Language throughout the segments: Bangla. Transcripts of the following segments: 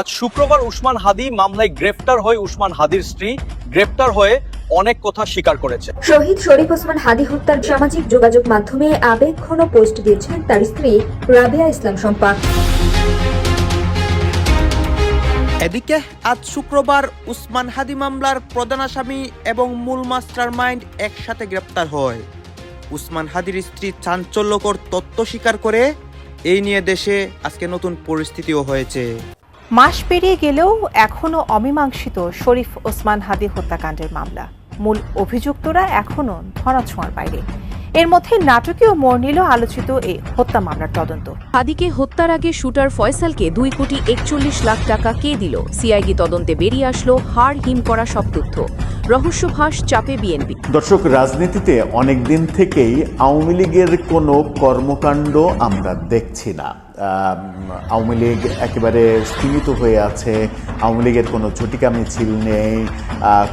আজ শুক্রবার উসমান হাদি মামলায় গ্রেফতার হয়ে উসমান হাদির স্ত্রী গ্রেফতার হয়ে অনেক কথা স্বীকার করেছে। শহীদ শরীফ ওসমান হাদি হত্যার সামাজিক যোগাযোগ মাধ্যমে আবেগঘন পোস্ট দিয়েছেন তার স্ত্রী রাবেয়া ইসলাম শম্পা। এদিকে আজ শুক্রবার উসমান হাদি মামলার প্রধান আসামি এবং মূল মাস্টার মাইন্ড একসাথে গ্রেপ্তার হয়। উসমান হাদির স্ত্রী চাঞ্চল্যকর তত্ত্ব স্বীকার করে এই নিয়ে দেশে আজকে নতুন পরিস্থিতিও হয়েছে। মাস পেরিয়ে গেলেও এখনও অমীমাংসিত শরীফ ওসমান হাদি হত্যাকাণ্ডের মামলা। মূল অভিযুক্তরা এখনও ধরাছোঁয়ার বাইরে। এর মধ্যে নাটকীয় মোড় নিল আলোচিত এই হত্যা মামলার তদন্ত। হাদিকে হত্যার আগে শুটার ফয়সালকে দুই কোটি একচল্লিশ লাখ টাকা কে দিল? সিআইডি তদন্তে বেরিয়ে আসলো হাড় হিম করা সব তথ্য। রহস্যভাস চাপে বিএনপি। দর্শক রাজনীতিতে অনেকদিন থেকেই আওয়ামী লীগের কোনো কর্মকাণ্ড আমরা দেখছি না। আওয়ামী লীগ একেবারে স্থিমিত হয়ে আছে। আওয়ামী লীগের কোনো ঝটিকা মিছিল নেই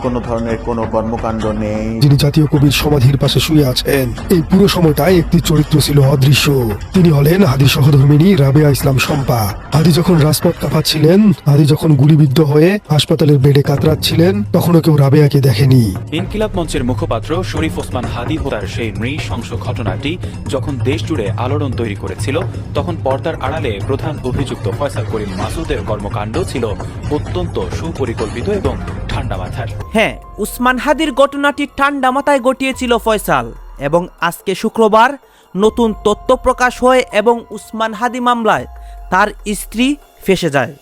কোনো ধরনের কোনো কর্মকাণ্ড নেই। যিনি জাতীয় কবির সমাধির পাশে শুয়ে আছেন এই পুরো সময়টায় একটি চরিত্র ছিল অদৃশ্য। তিনি হলেন হাদি সহধর্মিনী রাবেয়া ইসলাম শম্পা। হাদি যখন রাজপথ কাঁপাচ্ছিলেন হাদি যখন গুলিবিদ্ধ হয়ে হাসপাতালের বেডে কাতরাচ্ছিলেন তখনও কেউ রাবেয়াকে দেখেনি। ইনকিলাব মঞ্চের মুখপাত্র শরীফ ওসমান হাদি হত্যার সেই নৃশংস ঘটনাটি যখন দেশ জুড়ে আলোড়ন তৈরি করেছিল তখন পর্দার আড়ালে প্রধান অভিযুক্ত ফয়সাল করিম মাসুদের কর্মকাণ্ড ছিল অত্যন্ত সুপরিকল্পিত এবং ঠান্ডা মাথার। হ্যাঁ উসমান হাদির ঘটনাটি ঠান্ডা মাথায় ঘটিয়েছিল ফয়সাল এবং আজকে শুক্রবার নতুন তথ্য প্রকাশ হয় এবং উসমান হাদি মামলায় তার স্ত্রী ফেসে যায়।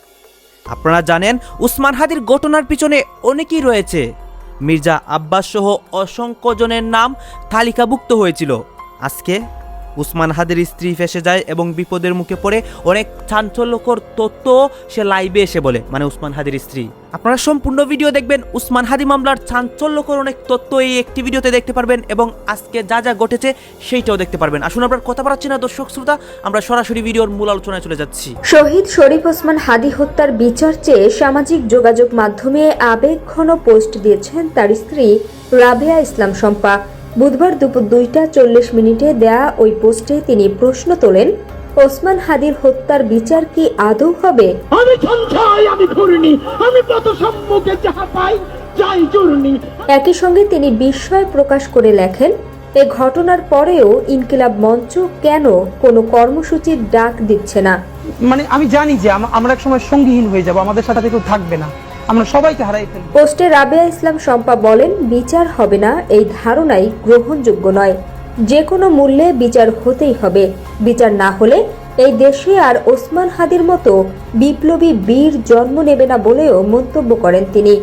আপনারা জানেন, উসমান হাদির ঘটনার পিছনে অনেকেই রয়েছে। মির্জা আব্বাস সহ অসংখ্য জনের নাম তালিকাভুক্ত হয়েছিল। আজকে উসমান হাদির স্ত্রী ফেসে যায় এবং বিপদের মুখে পড়ে অনেক চাঞ্চল্যকর তথ্য সে লাইভে এসে বলে মানে উসমান হাদির স্ত্রী। আপনারা সম্পূর্ণ ভিডিও দেখবেন উসমান হাদি মামলার চাঞ্চল্যকর অনেক তথ্য এই একটি ভিডিওতে দেখতে পারবেন এবং আজকে যা যা ঘটেছে সেইটাও দেখতে পারবেন। আসুন আপনার কথা বাড়াচ্ছি না, দর্শক শ্রোতা, আমরা সরাসরি ভিডিওর মূল আলোচনায় চলে যাচ্ছি। শহীদ শরীফ ওসমান হাদি হত্যার বিচার চেয়ে সামাজিক যোগাযোগ মাধ্যমে আবেগঘন পোস্ট দিয়েছেন তার স্ত্রী রাবেয়া ইসলাম শম্পা। বুধবার দুপুর দুইটা চল্লিশ মিনিটে দেয়া ওই পোস্টে তিনি প্রশ্ন তোলেন ওসমান হাদির হত্যার বিচার কি আদৌ হবে? আমি সঞ্চয় আমি ঘূর্ণি আমি পথ সম্মুখে যাহা পাই যাই চূর্ণি। একই সঙ্গে তিনি বিস্ময় প্রকাশ করে লেখেন এ ঘটনার পরেও ইনকিলাব মঞ্চ কেন কোনো কর্মসূচির ডাক দিচ্ছে না? মানে আমি জানি যে আমরা এক সময় সঙ্গীহীন হয়ে যাব আমাদের সাথে কেউ থাকবে না। আমরা সবাইকে হারাই ফেলব পোস্টে রাবেয়া ইসলাম শম্পা বলেন, বিচার হবে না, এই ধারণাই গ্রহণযোগ্য নয়। যে কোনো মূল্যে বিচার হতেই হবে। বিচার না হলে এই দেশে আর ওসমান হাদির মতো বিপ্লবী বীর জন্ম নেবে না বলেও মন্তব্য করেন তিনি।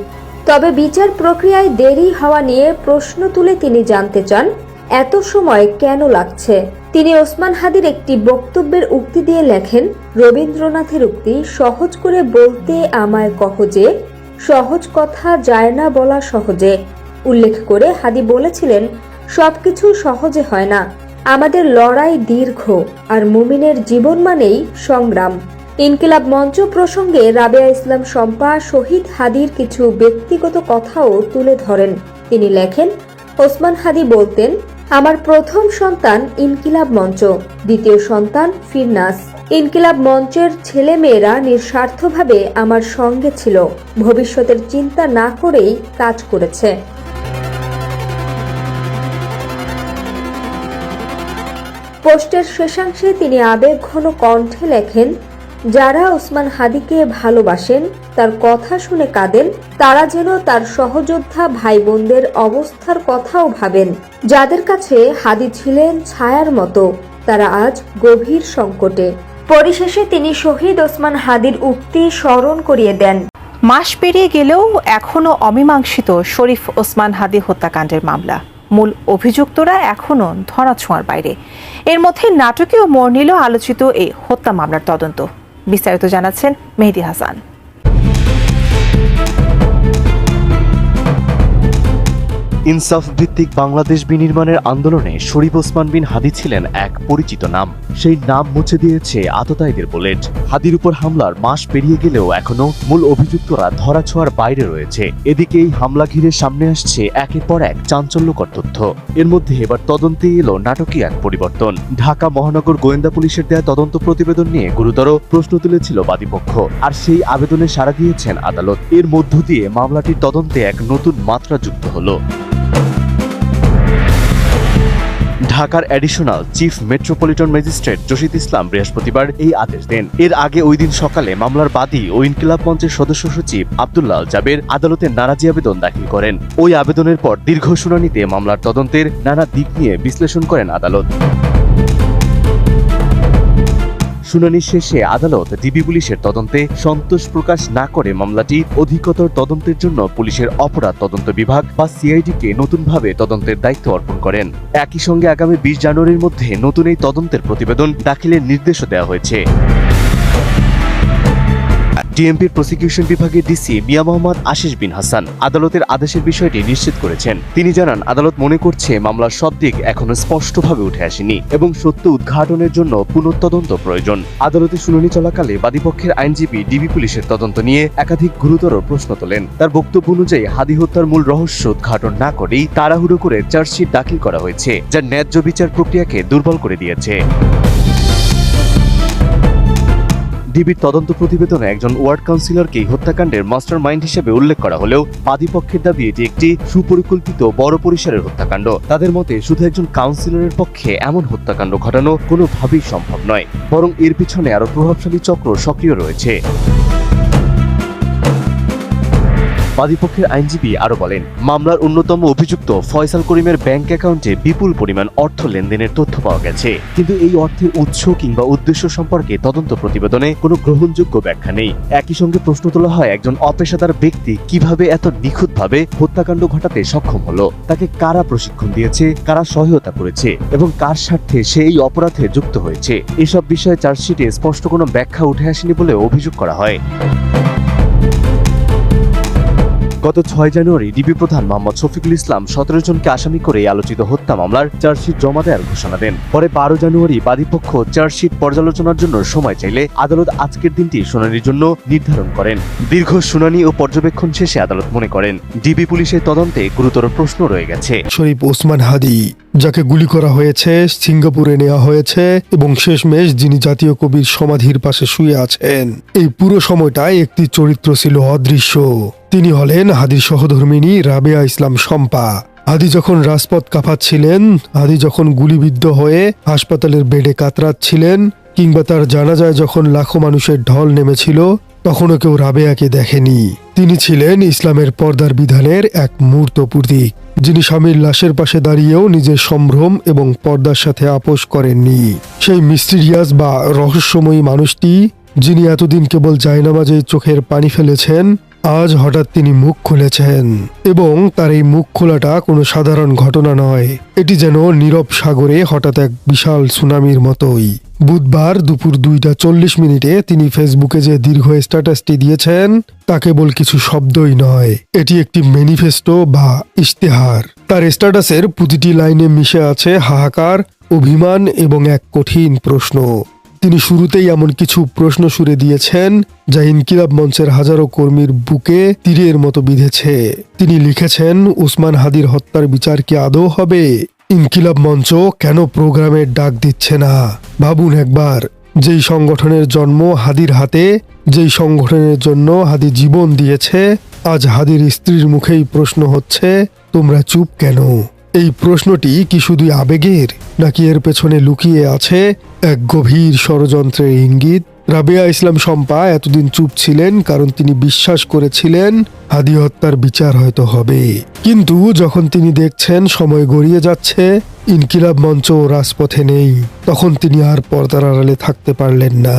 তবে বিচার প্রক্রিয়ায় দেরি হওয়া নিয়ে প্রশ্ন তুলে তিনি জানতে চান, এত সময় কেন লাগছে? তিনি ওসমান হাদির একটি বক্তব্যের উক্তি দিয়ে লেখেন, রবীন্দ্রনাথের উক্তি সহজ করে বলতে আমায় কহ যে সহজ কথা যায় না বলা সহজে। উল্লেখ করে হাদি বলেছিলেন, সবকিছু সহজে হয় না। আমাদের লড়াই দীর্ঘ আর মুমিনের জীবন মানেই সংগ্রাম। ইনকিলাব মঞ্চ প্রসঙ্গে রাবেয়া ইসলাম শম্পা শহীদ হাদির কিছু ব্যক্তিগত কথাও তুলে ধরেন। তিনি লেখেন, ওসমান হাদি বলতেন, আমার প্রথম সন্তান ইনকিলাব মঞ্চ, দ্বিতীয় সন্তান ফিরনাস। ইনকিলাব মঞ্চের ছেলেমেয়েরা নিঃস্বার্থভাবে আমার সঙ্গে ছিল। ভবিষ্যতের চিন্তা না করেই কাজ করেছে। পোস্টের শেষাংশে তিনি আবেগঘন কণ্ঠে লেখেন, যারা ওসমান হাদিকে ভালোবাসেন, তার কথা শুনে কাঁদেন, তারা যেন তার সহযোদ্ধা ভাই বোনদের অবস্থার কথাও ভাবেন। যাদের কাছে হাদি ছিলেন ছায়ার মতো, তারা আজ গভীর সংকটে। পরিশেষে তিনি শহীদ ওসমান হাদির উক্তি স্মরণ করিয়ে দেন। মাস পেরিয়ে গেলেও এখনও অমীমাংসিত শরীফ ওসমান হাদি হত্যাকাণ্ডের মামলা। মূল অভিযুক্তরা এখনও ধরাছোঁয়ার বাইরে। এর মধ্যে নাটকীয় মোড় নিল আলোচিত এই হত্যা মামলার তদন্ত। বিস্তারিত জানাচ্ছেন মেহেদি হাসান। ইনসাফ ভিত্তিক বাংলাদেশ বিনির্মাণের আন্দোলনে শরীফ ওসমান বিন হাদি ছিলেন এক পরিচিত নাম। সেই নাম মুছে দিয়েছে আততায়ীদের বুলেট। হাদির উপর হামলার মাস পেরিয়ে গেলেও এখনও মূল অভিযুক্তরা ধরাছোঁয়ার বাইরে রয়েছে। এদিকে এই হামলা ঘিরে সামনে আসছে একের পর এক চাঞ্চল্যকর তথ্য। এর মধ্যে এবার তদন্তে এলো নাটকীয় এক পরিবর্তন। ঢাকা মহানগর গোয়েন্দা পুলিশের দেয়া তদন্ত প্রতিবেদন নিয়ে গুরুতর প্রশ্ন তুলেছিল বাদীপক্ষ। আর সেই আবেদনে সাড়া দিয়েছেন আদালত। এর মধ্য দিয়ে মামলাটির তদন্তে এক নতুন মাত্রা যুক্ত হলো। ঢাকার additional chief metropolitan magistrate Jasid Islam বৃহস্পতিবার এই আদেশ দেন। এর আগে ওই দিন সকালে মামলার বাদী ও ইনকিলাব মঞ্চের সদস্য সচিব আব্দুল্লাহ জাবের আদালতে নারাজি আবেদন দাখিল করেন। ওই আবেদনের পর দীর্ঘ শুনানিতে মামলার তদন্তের নানা দিক নিয়ে বিশ্লেষণ করেন আদালত। শুনানি শেষে আদালত ডিবি পুলিশের তদন্তে সন্তোষ প্রকাশ না করে মামলাটি অধিকতর তদন্তের জন্য পুলিশের অপরাধ তদন্ত বিভাগ বা সিআইডিকে নতুনভাবে তদন্তের দায়িত্ব অর্পণ করেন। একই সঙ্গে আগামী বিশ জানুয়ারির মধ্যে নতুন এই তদন্তের প্রতিবেদন দাখিলের নির্দেশও দেওয়া হয়েছে। ডিএমপির প্রসিকিউশন বিভাগের ডিসি মিয়া মোহাম্মদ আশিস বিন হাসান আদালতের আদেশের বিষয়টি নিশ্চিত করেছেন। তিনি জানান, আদালত মনে করছে মামলার সব দিক এখনও স্পষ্টভাবে উঠে আসেনি এবং সত্য উদ্ঘাটনের জন্য পুনঃতদন্ত প্রয়োজন। আদালতে শুনানি চলাকালে বাদীপক্ষের আইনজীবী, ডিবি পুলিশের তদন্ত নিয়ে একাধিক গুরুতর প্রশ্ন তোলেন। তার বক্তব্য অনুযায়ী হাদি হত্যার মূল রহস্য উদ্ঘাটন না করেই তাড়াহুড়ো করে চার্জশিট দাখিল করা হয়েছে, যা ন্যায্য বিচার প্রক্রিয়াকে দুর্বল করে দিয়েছে। ডিবির তদন্ত প্রতিবেদনে একজন ওয়ার্ড কাউন্সিলরকে হত্যাকাণ্ডের মাস্টার মাইন্ড হিসেবে উল্লেখ করা হলেও বাদীপক্ষের দাবি এটি একটি সুপরিকল্পিত বড় পরিসরের হত্যাকাণ্ড। তাদের মতে, শুধু একজন কাউন্সিলরের পক্ষে এমন হত্যাকাণ্ড ঘটানো কোনোভাবেই সম্ভব নয়, বরং এর পিছনে আরও প্রভাবশালী চক্র সক্রিয় রয়েছে। বাদীপক্ষের আইনজীবী আরও বলেন, মামলার অন্যতম অভিযুক্ত ফয়সাল করিমের ব্যাংক অ্যাকাউন্টে বিপুল পরিমাণ অর্থ লেনদেনের তথ্য পাওয়া গেছে। কিন্তু এই অর্থের উৎস কিংবা উদ্দেশ্য সম্পর্কে তদন্ত প্রতিবেদনে কোনো গ্রহণযোগ্য ব্যাখ্যা নেই। একই সঙ্গে প্রশ্ন তোলা হয়, একজন অপেশাদার ব্যক্তি কীভাবে এত নিখুঁতভাবে হত্যাকাণ্ড ঘটাতে সক্ষম হলো? তাকে কারা প্রশিক্ষণ দিয়েছে? কারা সহায়তা করেছে? এবং কার স্বার্থে সে এই অপরাধে যুক্ত হয়েছে? এসব বিষয়ে চার্জশিটে স্পষ্ট কোনো ব্যাখ্যা উঠে আসেনি বলে অভিযোগ করা হয়। গত ছয় জানুয়ারি ডিবি প্রধান মোহাম্মদ শফিকুল ইসলাম সতেরো জনকে আসামি করে আলোচিত হত্যা মামলার চার্জশিট জমা দেওয়ার ঘোষণা দেন। পরে বারো জানুয়ারি বাদীপক্ষ চার্জশিট পর্যালোচনার জন্য সময় চাইলে আদালত আজকের দিনটি শুনানির জন্য নির্ধারণ করেন। দীর্ঘ শুনানি ও পর্যবেক্ষণ শেষে আদালত মনে করেন, ডিবি পুলিশের তদন্তে গুরুতর প্রশ্ন রয়ে গেছে। শরীফ ওসমান হাদি যাকে গুলি করা হয়েছে, সিঙ্গাপুরে নেওয়া হয়েছে এবং শেষমেশ যিনি জাতীয় কবির সমাধির পাশে শুয়ে আছেন। এই পুরো সময়টায় একটি চরিত্র ছিল অদৃশ্য। তিনি হলেন হাদির সহধর্মিনী রাবেয়া ইসলাম শম্পা। হাদি যখন রাজপথ কাঁপাচ্ছিলেন, হাদি যখন গুলিবিদ্ধ হয়ে হাসপাতালের বেডে কাতরাচ্ছিলেন কিংবা তার জানাজায় যখন লাখো মানুষের ঢল নেমেছিল তখনও কেউ রাবেয়াকে দেখেনি। তিনি ছিলেন ইসলামের পর্দার বিধানের এক মূর্ত প্রতীক, যিনি স্বামীর লাশের পাশে দাঁড়িয়েও নিজের সম্ভ্রম এবং পর্দার সাথে আপোষ করেননি। সেই মিস্টিরিয়াস বা রহস্যময়ী মানুষটি, যিনি এতদিন কেবল জায়নামাজে চোখের পানি ফেলেছেন আজ হঠাৎ তিনি মুখ খুলেছেন এবং তার এই মুখ খোলাটা কোনো সাধারণ ঘটনা নয়। এটি যেন নীরব সাগরে হঠাৎ এক বিশাল সুনামির মতোই। বুধবার দুপুর দুইটা চল্লিশ মিনিটে তিনি ফেসবুকে যে দীর্ঘ স্ট্যাটাসটি দিয়েছেন, তা কেবল কিছু শব্দই নয়। এটি একটি ম্যানিফেস্টো বা ইশতেহার। তার স্ট্যাটাসের প্রতিটি লাইনে মিশে আছে হাহাকার, অভিমান এবং এক কঠিন প্রশ্ন। তিনি শুরুতেই এমন কিছু প্রশ্ন সুরে দিয়েছেন, যা ইনকিলাব মঞ্চের হাজারো কর্মীর বুকে তীরের মতো বিঁধেছে। তিনি লিখেছেন উসমান হাদির হত্যার বিচার কি আদৌ হবে? ইনকিলাব মঞ্চ কেন প্রোগ্রামের ডাক দিচ্ছে না? ভাবুন একবার, যেই সংগঠনের জন্ম হাদির হাতে, যেই সংগঠনের জন্য হাদি জীবন দিয়েছে, আজ হাদির স্ত্রীর মুখেই প্রশ্ন হচ্ছে, তোমরা চুপ কেন? এই প্রশ্নটি কি শুধুই আবেগের, নাকি এর পেছনে লুকিয়ে আছে এক গভীর ষড়যন্ত্রের ইঙ্গিত? রাবেয়া ইসলাম শম্পা এতদিন চুপ ছিলেন কারণ তিনি বিশ্বাস করেছিলেন হাদি হত্যার বিচার হয়তো হবে। কিন্তু যখন তিনি দেখছেন সময় গড়িয়ে যাচ্ছে, ইনকিলাব মঞ্চ ও রাজপথে নেই, তখন তিনি আর পর্দার আড়ালে থাকতে পারলেন না।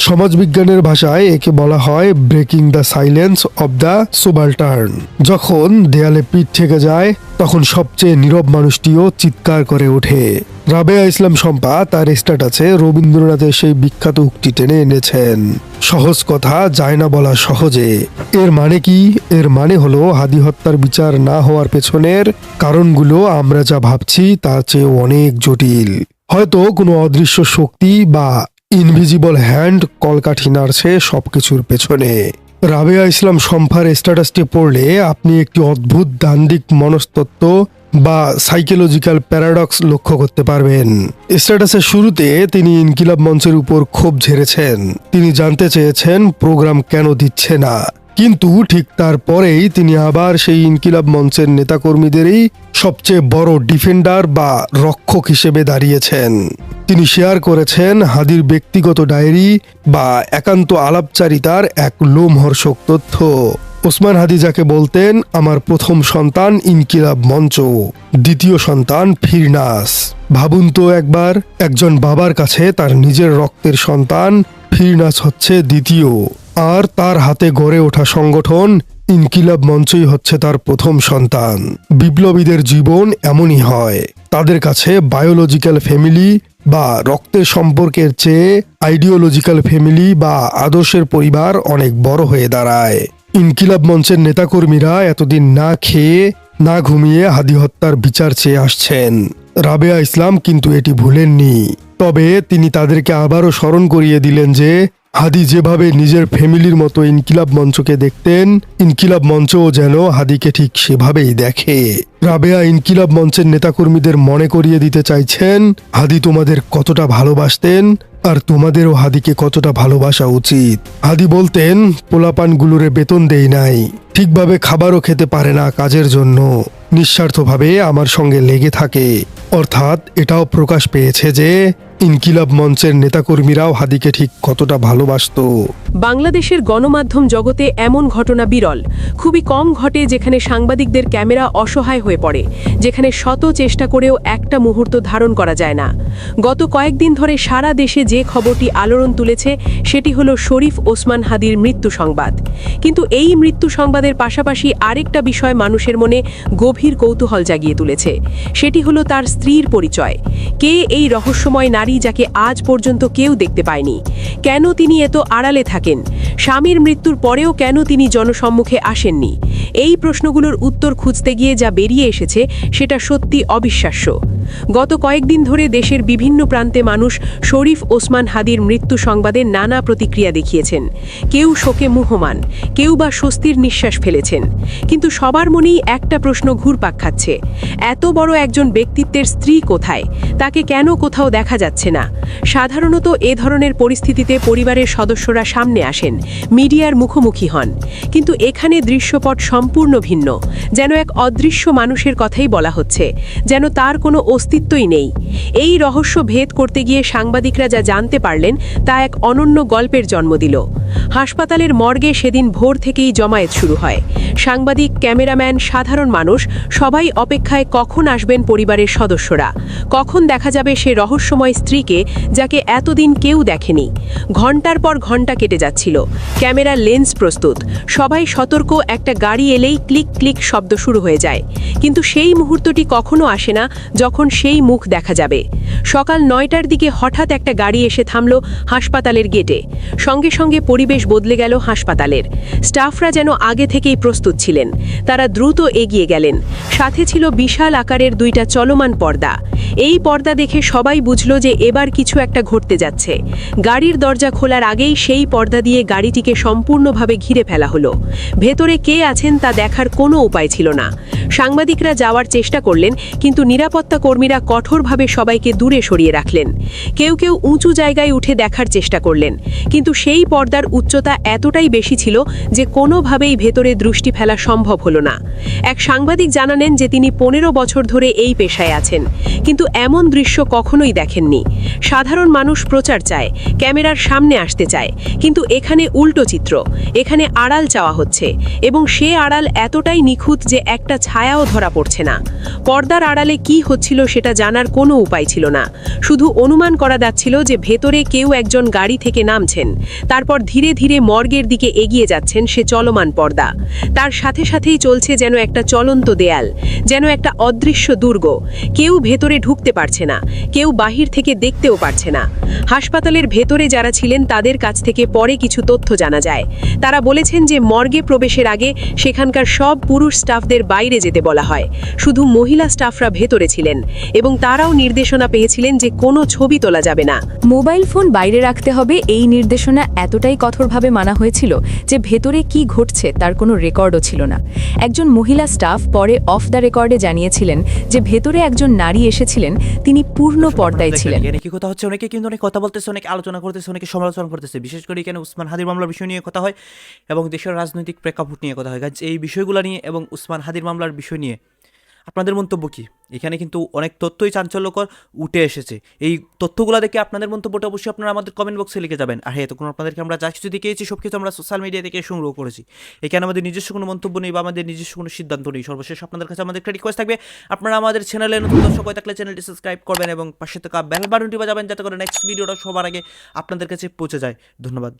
সমাজবিজ্ঞানের ভাষায় একে বলা হয় breaking the silence of the subaltern যখন দেয়ালে পিঠ থেকে যায়, তখন সবচেয়ে নীরব মানুষটিও চিৎকার করে ওঠে। রাবেয়া ইসলাম শম্পা তার স্ট্যাটাসে রবীন্দ্রনাথের সেই বিখ্যাত উক্তি টেনে এনেছেন। সহজ কথা, যায় না বলা সহজে। এর মানে কি? এর মানে হলো হাদি হত্যার বিচার না হওয়ার পেছনের কারণগুলো আমরা যা ভাবছি তার চেয়ে অনেক জটিল। হয়তো কোনো অদৃশ্য শক্তি বা ইনভিজিবল হ্যান্ড কলকাঠি নাড়ছে সব কিছুর পেছনে। রাবেয়া ইসলাম সম্ভার স্ট্যাটাসটি পড়লে আপনি একটি অদ্ভুত দান্দিক মনস্তত্ত্ব বা সাইকোলজিক্যাল প্যারাডক্স লক্ষ্য করতে পারবেন। স্ট্যাটাসের শুরুতে তিনি ইনকিলাব মঞ্চের উপর ক্ষোভ ঝেড়েছেন। তিনি জানতে চেয়েছেন প্রোগ্রাম কেন দিচ্ছে না? কিন্তু ঠিক তারপরেই তিনি আবার সেই ইনকিলাব মঞ্চের নেতাকর্মীদেরই সবচেয়ে বড় ডিফেন্ডার বা রক্ষক হিসেবে দাঁড়িয়েছেন। তিনি শেয়ার করেছেন হাদির ব্যক্তিগত ডায়েরি বা একান্ত আলাপচারিতার এক লোমহর্ষক তথ্য। ওসমান হাদি যাকে বলতেন, আমার প্রথম সন্তান ইনকিলাব মঞ্চ, দ্বিতীয় সন্তান ফিরনাস। ভাবুন তো একবার, একজন বাবার কাছে তার নিজের রক্তের সন্তান ফিরনাস হচ্ছে দ্বিতীয়। আর তার হাতে গড়ে ওঠা সংগঠন ইনকিলাব মঞ্চই হচ্ছে তার প্রথম সন্তান। বিপ্লবীদের জীবন এমনই হয়। তাদের কাছে বায়োলজিক্যাল ফ্যামিলি বা রক্তের সম্পর্কের চেয়ে আইডিওলজিক্যাল ফ্যামিলি বা আদর্শের পরিবার অনেক বড় হয়ে দাঁড়ায়। ইনকিলাব মঞ্চের নেতাকর্মীরা এতদিন না খেয়ে, না ঘুমিয়ে হাদি হত্যার বিচার চেয়ে আসছেন। রাবেয়া ইসলাম কিন্তু এটি ভুলেননি। তবে তিনি তাদেরকে আবারও স্মরণ করিয়ে দিলেন যে হাদি যেভাবে নিজের ফ্যামিলির মতো ইনকিলাব মঞ্চকে দেখতেন, ইনকিলাব মঞ্চও যেন হাদিকে ঠিক সেভাবেই দেখে। রাবেয়া ইনকিলাব মঞ্চের নেতাকর্মীদের মনে করিয়ে দিতে চাইছেন, হাদি তোমাদের কতটা ভালোবাসতেন আর তোমাদেরও হাদিকে কতটা ভালোবাসা উচিত। হাদি বলতেন, পোলাপানগুলোরে বেতন দেই নাই, ঠিকভাবে খাবারও খেতে পারে না কাজের জন্য, নিঃস্বার্থভাবে আমার সঙ্গে লেগে থাকে। অর্থাৎ এটাও প্রকাশ পেয়েছে যে ইনকিলাব মঞ্চের নেতাকর্মীরাও হাদিকে ঠিক কতটা ভালোবাসতো। বাংলাদেশের গণমাধ্যম জগতে এমন ঘটনা বিরল। খুবই কম ঘটে যেখানে সাংবাদিকদের ক্যামেরা অসহায় হয়ে পড়ে, যেখানে শত চেষ্টা করেও একটা মুহূর্ত ধারণ করা যায় না। গত কয়েকদিন ধরে সারা দেশে যে খবরটি আলোড়ন তুলেছে, সেটি হলো শরীফ ওসমান হাদির মৃত্যু সংবাদ। কিন্তু এই মৃত্যু সংবাদের পাশাপাশি আরেকটা বিষয় মানুষের মনে গভীর কৌতূহল জাগিয়ে তুলেছে। সেটি হলো তার স্ত্রীর পরিচয়। কে এই রহস্যময় নারী যাকে আজ পর্যন্ত কেউ দেখতে পায়নি। কেন তিনি এত আড়ালে থাকেন? স্বামীর মৃত্যুর পরেও কেন তিনি জনসম্মুখে আসেননি? এই প্রশ্নগুলোর উত্তর খুঁজতে গিয়ে যা বেরিয়ে এসেছে সেটা সত্যি অবিশ্বাস্য। গত কয়েকদিন ধরে দেশের বিভিন্ন প্রান্তে মানুষ শরীফ ওসমান হাদির মৃত্যু সংবাদে নানা প্রতিক্রিয়া দেখিয়েছেন। কেউ শোকে মুহমান, কেউ বা স্বস্তির নিঃশ্বাস ফেলেছেন। কিন্তু সবার মনেই একটা প্রশ্ন ঘুরপাক খাচ্ছে। এত বড় একজন ব্যক্তিত্বের স্ত্রী কোথায়? তাকে কেন কোথাও দেখা যাচ্ছে না? সাধারণত এ ধরনের পরিস্থিতিতে পরিবারের সদস্যরা সামনে আসেন, মিডিয়ার মুখোমুখি হন। কিন্তু এখানে দৃশ্যপট সম্পূর্ণ ভিন্ন, যেন এক অদৃশ্য মানুষের কথাই বলা হচ্ছে, যেন তার কোনো অস্তিত্বই নেই। এই রহস্য ভেদ করতে গিয়ে সাংবাদিকরা যা জানতে পারলেন, তা এক অনন্য গল্পের জন্ম দিল। হাসপাতালের মর্গে সেদিন ভোর থেকেই জমায়েত শুরু হয়। সাংবাদিক, ক্যামেরাম্যান, সাধারণ মানুষ, সবাই অপেক্ষায় কখন আসবেন পরিবারের সদস্যরা? কখন দেখা যাবে সে রহস্যময় স্ত্রীকে যাকে এতদিন কেউ দেখেনি? ঘণ্টার পর ঘণ্টা কেটে যাচ্ছিল। ক্যামেরা লেন্স প্রস্তুত। সবাই সতর্ক, একটা গাড়ি এলেই ক্লিক ক্লিক শব্দ শুরু হয়ে যায়। কিন্তু সেই মুহূর্তটি কখনো আসে না যখন সেই মুখ দেখা যাবে। সকাল নয়টার দিকে হঠাৎ একটা গাড়ি এসে থামল হাসপাতালের গেটে। সঙ্গে সঙ্গে পরিবেশ বদলে গেল হাসপাতালের। স্টাফরা যেন আগে থেকেই প্রস্তুত ছিলেন। তারা দ্রুত এগিয়ে গেলেন। সাথে ছিল বিশাল আকারের দুইটা চলমান পর্দা। এই পর্দা দেখে সবাই বুঝল যে এবার কিছু একটা ঘটতে যাচ্ছে। গাড়ির দরজা খোলার আগেই সেই পর্দা দিয়ে গাড়িটিকে সম্পূর্ণভাবে ঘিরে ফেলা হলো। ভেতরে কে আছেন তা দেখার কোনো উপায় ছিল না। সাংবাদিকরা যাওয়ার চেষ্টা করলেন, কিন্তু নিরাপত্তা কর্মীরা কঠোরভাবে সবাইকে দূরে সরিয়ে রাখলেন। কেউ কেউ উঁচু জায়গায় উঠে দেখার চেষ্টা করলেন, কিন্তু সেই পর্দার উচ্চতা এতটাই বেশি ছিল যে কোনোভাবেই ভেতরে দৃষ্টি ফেলা সম্ভব হলো না। এক সাংবাদিক জানালেন যে তিনি পনেরো বছর ধরে এই পেশায় আছেন, কিন্তু এমন দৃশ্য কখনোই দেখেননি। সাধারণ মানুষ প্রচার চায়, ক্যামেরার সামনে আসতে চায়, কিন্তু এখানে উল্টো চিত্র, এখানে আড়াল চাওয়া হচ্ছে এবং সে আড়াল এতটাই নিখুঁত যে একটা ছায়াও ধরা পড়ছে না। পর্দার আড়ালে কি হচ্ছিল সেটা জানার কোনো উপায় ছিল না। শুধু অনুমান করা যাচ্ছিল যে ভেতরে কেউ একজন গাড়ি থেকে নামছেন। তারপর ধীরে ধীরে মর্গের দিকে এগিয়ে যাচ্ছেন সে চলমান পর্দা। তার সাথে সাথেই চলছে যেন একটা চলন্ত দেয়াল, যেন একটা অদৃশ্য দুর্গ। কেউ ভেতরে ঢুকতে পারছে না, কেউ বাহির থেকে দেখতেও পারছে না। হাসপাতালের ভেতরে যারা ছিলেন তাদের কাছ থেকে পরে কিছু তথ্য জানা যায়। তারা বলেছেন যে মর্গে প্রবেশের আগে সেখানকার সব পুরুষ স্টাফদের বাইরে যেতে বলা হয়। শুধু মহিলা স্টাফরা ভেতরে ছিলেন এবং তারাও নির্দেশনা পেয়েছিলেন যে কোনো ছবি তোলা যাবে না। মোবাইল ফোন বাইরে রাখতে হবে এই নির্দেশনা এতটাই কঠোরভাবে মানা হয়েছিল যে ভেতরে কি ঘটছে তার কোনো রেকর্ডও ছিল না। একজন মহিলা স্টাফ পরে অফ দ্য রেকর্ডে জানিয়েছিলেন যে ভেতরে একজন নারী এসেছিলেন তিনি পূর্ণ পর্দায় ছিলেন। কি কথা হচ্ছে? অনেকে কিন্তু অনেক কথা বলতেছে অনেকে আলোচনা করতেছে অনেকে সমালোচনা করতেছে। বিশেষ করে এখানে উসমান হাদির মামলার বিষয় নিয়ে কথা হয় এবং দেশের রাজনৈতিক প্রেক্ষাপট নিয়ে কথা হয়। এই বিষয়গুলো নিয়ে এবং উসমান হাদির মামলার বিষয় নিয়ে। আপনাদের মন্তব্য কি? এখানে কিন্তু অনেক তথ্যই চাঞ্চল্যকর উঠে এসেছে। এই তথ্যগুলো দেখে আপনাদের মন্তব্যটা অবশ্যই আপনারা আমাদের কমেন্ট বক্সে লিখে যাবেন। আর হ্যাঁ তখন আপনাদেরকে আমরা যা কিছু দেখিয়েছি সব কিছু আমরা সোশ্যাল মিডিয়া থেকে সংগ্রহ করেছি। এখানে আমাদের নিজস্ব কোনো মন্তব্য নেই বা আমাদের নিজস্ব কোনো সিদ্ধান্ত নেই। সর্বশেষ আপনাদের কাছে আমাদের একটা রিকোয়েস্ট থাকবে। আপনারা আমাদের চ্যানেলে নতুন দর্শক হয়ে থাকলে চ্যানেলটি সাবস্ক্রাইব করবেন এবং পাশে থাকা বেল বাটনটি বাজাবেন, যাতে করে নেক্সট ভিডিওটা সবার আগে আপনাদের কাছে পৌঁছে যায়। ধন্যবাদ।